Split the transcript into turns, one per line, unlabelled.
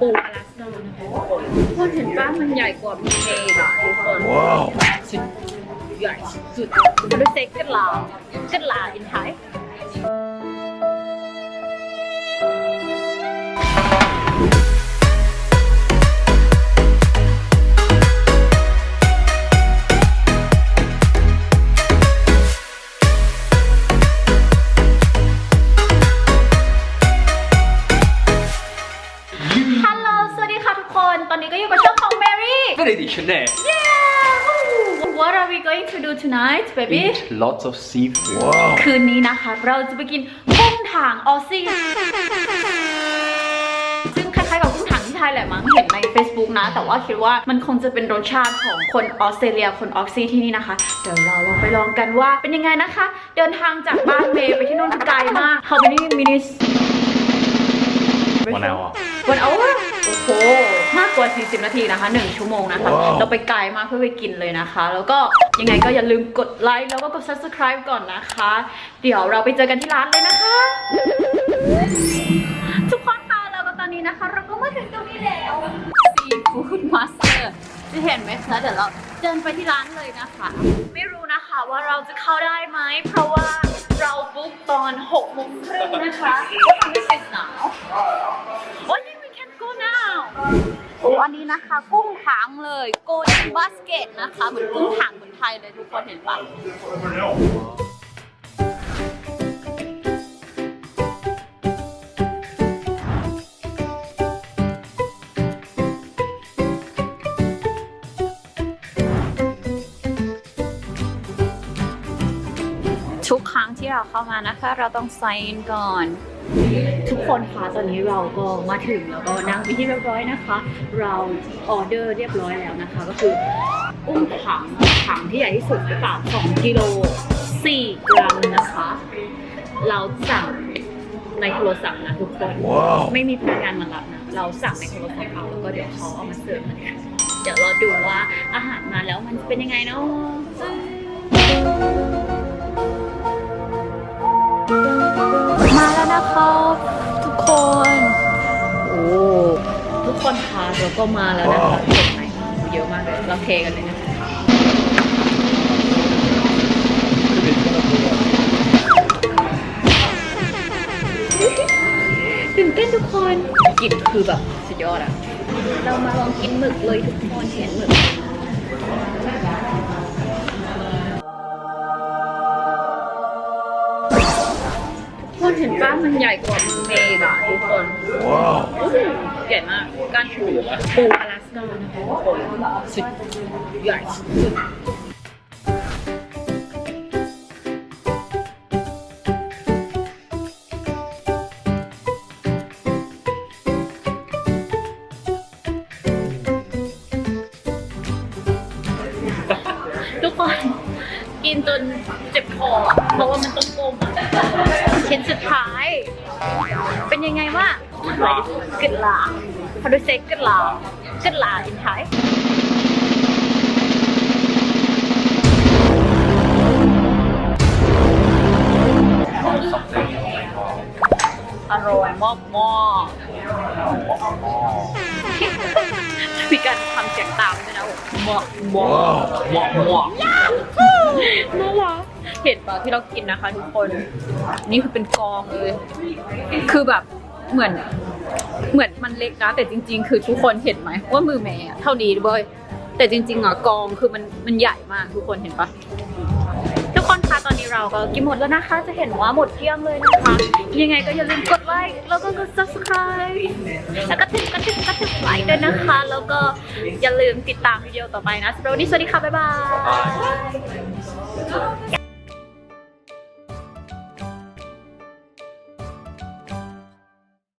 ปูอลาสก้านะคะทุกคนทุกคนเห็นป้ามันใหญ่กว่ามีเมย์อะทุกคน
Wow.
สุดใหญ่สุดมันดูเซ็กกันลากันลาอินไทย Mary
Traditionell.
What are we going to do tonight baby
Eat lots of seafood.
Wow.
คืนนี้นะคะ เราจะไปกินกุ้งถังออสซี่ซึ่งคล้ายๆกับกุ้งถังที่ไทยแหละมั้งเห็นใน Facebook นะ แต่ว่าคิดว่ามันคงจะเป็นรสชาติของคนออสเตรเลียคนออกซี่ที่นี่นะคะ เดี๋ยวเราลองไปลองกันว่าเป็นยังไงนะคะ เดินทางจากบ้านเมย์ไปที่นู่นคือไกลมาก How many minutes
One hour.
วัน ว่า40 นาทีนะคะ 1 ชั่วโมงนะคะ
ว้าว
เราไปไกลมากเพื่อไปกินเลยนะคะ แล้วก็ยังไงก็อย่าลืมกดไลค์แล้วก็กด subscribe ก่อนนะคะ เดี๋ยวเราไปเจอกันที่ร้านเลยนะคะ ทุกคนคะแล้วก็ตอนนี้นะคะ เราก็มาถึงตรงนี้แล้วซีฟู้ดมาสเตอร์จะเห็นไหมคะเดี๋ยวเราเดินไปที่ร้านเลยนะคะ ไม่รู้นะคะว่าเราจะเข้าได้ไหมเพราะว่าเราบุ๊กตอน6โมงครึ่งนะคะก็ทำให้เสร็จ กุ้งถังเลย golden basket นะคะ เหมือนกุ้งถังเหมือนไทยเลยทุกคนเห็นปะทุกครั้งที่เราเข้ามานะคะ เราต้อง sign in ก่อน ทุกคนคะตอนนี้เราก็มาถึงแล้วก็นั่งไปนที่เรียบร้อยนะคะ เราออเดอร์เรียบร้อยแล้วนะคะ ก็คือกุ้งถังถังที่ใหญ่ที่สุดหรือเปล่า2กิโล4กรัมนะคะ เราสั่งในโทรศัพท์นะทุกคน
ว้าว
ไม่มีพนักงานมารับนะ เราสั่งในโทรศัพท์เอาแล้วก็เดี๋ยวเขาเอามาเสิร์ฟนะคะเดี๋ยวเราดูว่าอาหารมาแล้วมันจะเป็นยังไงเนาะ ทุกคนคะเราก็มาแล้วนะคะเห็นไหมเยอะมากเลยเราเทกันเลยนะคะตื่นเต้นทุกคนกลิ่นคือแบบสุดยอดอะเรามาลองกินหมึกเลยทุกคนเห็นหมึก นเห็นป้ามันใหญ่กว่ามือเมย์อะทุกคน
Wow.
โอ้โหใหญ่มากการปูปูอลาสก้านะคะทุกคนสุดใหญ่สุด กินจนเจ็บคออะเพราะว่ามันต้องก้มอะชิ้นสุดท้าย เป็นยังไงว่างกึดลา How do you say กึดลากึดลา in Thai อร่อยมากมากมีการทำเสียงตามด้วยนะหมอกหมอกหมอกหมอก น่ารักเห็นปะที่เรากินนะคะ ทุกคน นี่คือเป็นกองเลย คือแบบเหมือน เหมือนมันเล็กนะแต่จริง ๆ คือทุกคนเห็นไหมว่ามือแม่เท่านี้เว้ยแต่จริงๆอะกองคือมันมันใหญ่มากทุกคนเห็นปะ คนคะ ตอนนี้เราก็กินหมดแล้วนะคะ จะเห็นว่าหมดเกลี้ยงเลยนะคะ ยังไงก็อย่าลืมกดไลค์แล้วก็กด subscribe แล้วก็ติดกระติดกระติดไลค์ด้วยนะคะ แล้วก็อย่าลืมติดตามวิดีโอต่อไปนะสำหรับวันนี้สวัสดีค่ะ บ๊ายบาย